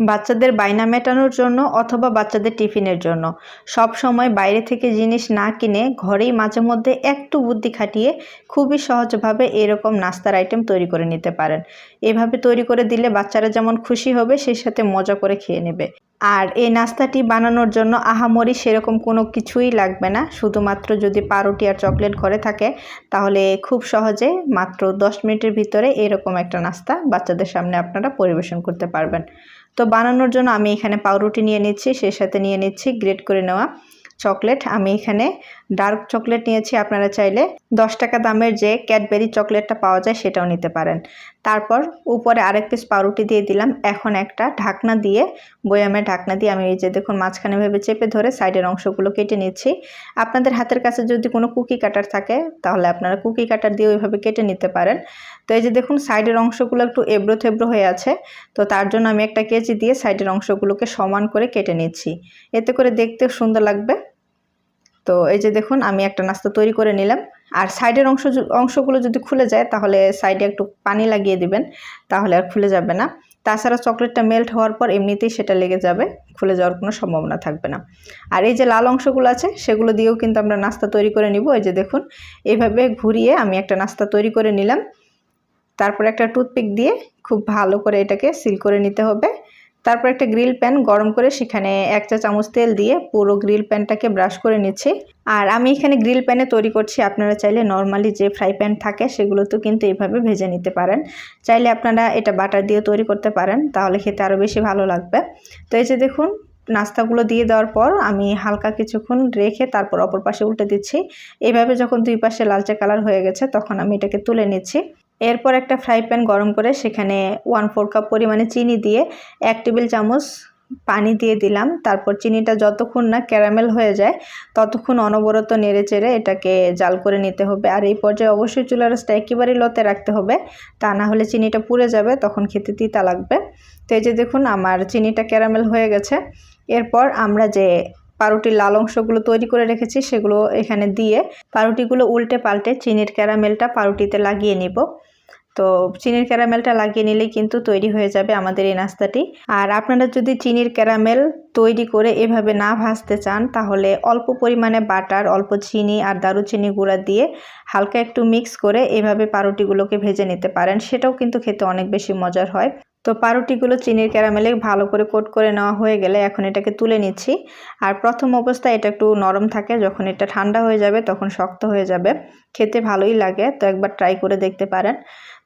বাচ্চাদের বায়না মেটানোর জন্য অথবা বাচ্চাদের টিফিনের জন্য। সব সময় বাইরে থেকে জিনিস না কিনে ঘরেই মাঝে মধ্যে একটু বুদ্ধি খাটিয়ে খুবই সহজভাবে এরকম নাস্তার আইটেম তৈরি করে নিতে পারেন। এভাবে তৈরি করে দিলে বাচ্চারা যেমন খুশি হবে, সেই সাথে মজা করে খেয়ে নেবে। আর এই নাস্তাটি বানানোর জন্য আহামরি সেরকম কোনো কিছুই লাগবে না। শুধুমাত্র যদি পাউরুটি আর চকলেট ঘরে থাকে, তাহলে খুব সহজে মাত্র দশ মিনিটের ভিতরে এরকম একটা নাস্তা বাচ্চাদের সামনে আপনারা পরিবেশন করতে পারবেন। তো বানানোর জন্য আমি এখানে পাউরুটি নিয়ে নিচ্ছি, সেই সাথে নিয়ে নিচ্ছি গ্রেড করে নেওয়া চকলেট। আমি এখানে ডার্ক চকলেট নিয়েছি, আপনারা চাইলে দশ টাকা দামের যে ক্যাডবেরি চকলেটটা পাওয়া যায় সেটাও নিতে পারেন। তারপর উপরে আরেক পিস পাউরুটি দিয়ে দিলাম। এখন একটা ঢাকনা দিয়ে, বয়ামের ঢাকনা দিয়ে আমি এই যে দেখুন মাঝখানে ভেবে চেপে ধরে সাইডের অংশগুলো কেটে নিচ্ছি। আপনাদের হাতের কাছে যদি কোনো কুকি কাটার থাকে, তাহলে আপনারা কুকি কাটার দিয়ে ওইভাবে কেটে নিতে পারেন। তো এই যে দেখুন সাইডের অংশগুলো একটু এবড়ো থেবড়ো হয়ে আছে, তো তার জন্য আমি একটা কেজি দিয়ে সাইডের অংশগুলোকে সমান করে কেটে নিচ্ছি। এতে করে দেখতে সুন্দর লাগবে। তো এই যে দেখুন, আমি একটা নাস্তা তৈরি করে নিলাম। আর সাইডের অংশ অংশগুলো যদি খুলে যায়, তাহলে সাইডে একটু পানি লাগিয়ে দিবেন, তাহলে আর খুলে যাবে না। তাছাড়া চকলেটটা মেল্ট হওয়ার পর এমনিতেই সেটা লেগে যাবে, খুলে যাওয়ার কোনো সম্ভাবনা থাকবে না। আর এই যে লাল অংশগুলো আছে, সেগুলো দিয়েও কিন্তু আমরা নাস্তা তৈরি করে নিব। এই যে দেখুন এইভাবে ঘুরিয়ে আমি একটা নাস্তা তৈরি করে নিলাম। তারপর একটা টুথপিক দিয়ে খুব ভালো করে এটাকে সিল করে নিতে হবে। তারপর একটা গ্রিল প্যান গরম করে সেখানে এক চা চামচ তেল দিয়ে পুরো গ্রিল প্যানটাকে ব্রাশ করে নিচ্ছি। আর আমি এখানে গ্রিল প্যানে তৈরি করছি, আপনারা চাইলে নর্মালি যে ফ্রাই প্যান থাকে সেগুলোতেও কিন্তু এইভাবে ভেজে নিতে পারেন। চাইলে আপনারা এটা বাটার দিয়ে তৈরি করতে পারেন, তাহলে খেতে আরও বেশি ভালো লাগবে। তো এই যে দেখুন, নাস্তাগুলো দিয়ে দেওয়ার পর আমি হালকা কিছুক্ষণ রেখে তারপর অপর পাশে উল্টে দিচ্ছি। এইভাবে যখন দুই পাশে লালচে কালার হয়ে গেছে, তখন আমি এটাকে তুলে নিচ্ছি। এরপর একটা ফ্রাই প্যান গরম করে সেখানে ওয়ান ফোর কাপ পরিমাণে চিনি দিয়ে এক টেবিল চামচ পানি দিয়ে দিলাম। তারপর চিনিটা যতক্ষণ না ক্যারামেল হয়ে যায়, ততক্ষণ অনবরত নেড়ে চেড়ে এটাকে জাল করে নিতে হবে। আর এই পর্যায়ে অবশ্যই চুলার রাসটা একেবারেই লতে রাখতে হবে। তা না হলে চিনিটা পুড়ে যাবে, তখন খেতে তিতা লাগবে। তো এই যে দেখুন, আমার চিনিটা ক্যারামেল হয়ে গেছে। এরপর আমরা যে পাউরুটির লাল অংশগুলো তৈরি করে রেখেছি, সেগুলো এখানে দিয়ে পাউরুটিগুলো উল্টে পাল্টে চিনির ক্যারামেলটা পাউরুটিতে লাগিয়ে নিব। তো চিনির ক্যারামেলটা লাগিয়ে নিলেই কিন্তু তৈরি হয়ে যাবে আমাদের এই নাস্তাটি। আর আপনারা যদি চিনির ক্যারামেল তৈরি করে এভাবে না ভাজতে চান, তাহলে অল্প পরিমাণে বাটার, অল্প চিনি আর দারুচিনি গুঁড়া দিয়ে হালকা একটু মিক্স করে এভাবে পাউরুটিগুলোকে ভেজে নিতে পারেন। সেটাও কিন্তু খেতে অনেক বেশি মজার হয়। তো পাউরুটিগুলো চিনির ক্যারামেলে ভালো করে কোট করে নেওয়া হয়ে গেলে এখন এটাকে তুলে নিচ্ছি। আর প্রথম অবস্থায় এটা একটু নরম থাকে, যখন এটা ঠান্ডা হয়ে যাবে তখন শক্ত হয়ে যাবে। খেতে ভালোই লাগে, তো একবার ট্রাই করে দেখতে পারেন।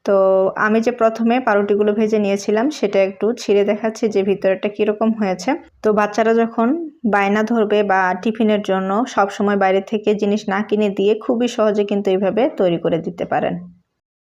তো আমি যে প্রথমে পাউরুটিগুলো ভেজে নিয়েছিলাম সেটা একটু ছিঁড়ে দেখাচ্ছি যে ভিতরেটা কীরকম হয়েছে। তো বাচ্চারা যখন বায়না ধরবে বা টিফিনের জন্য সব সময় বাইরে থেকে জিনিস না কিনে দিয়ে খুবই সহজে কিন্তু এইভাবে তৈরি করে দিতে পারেন।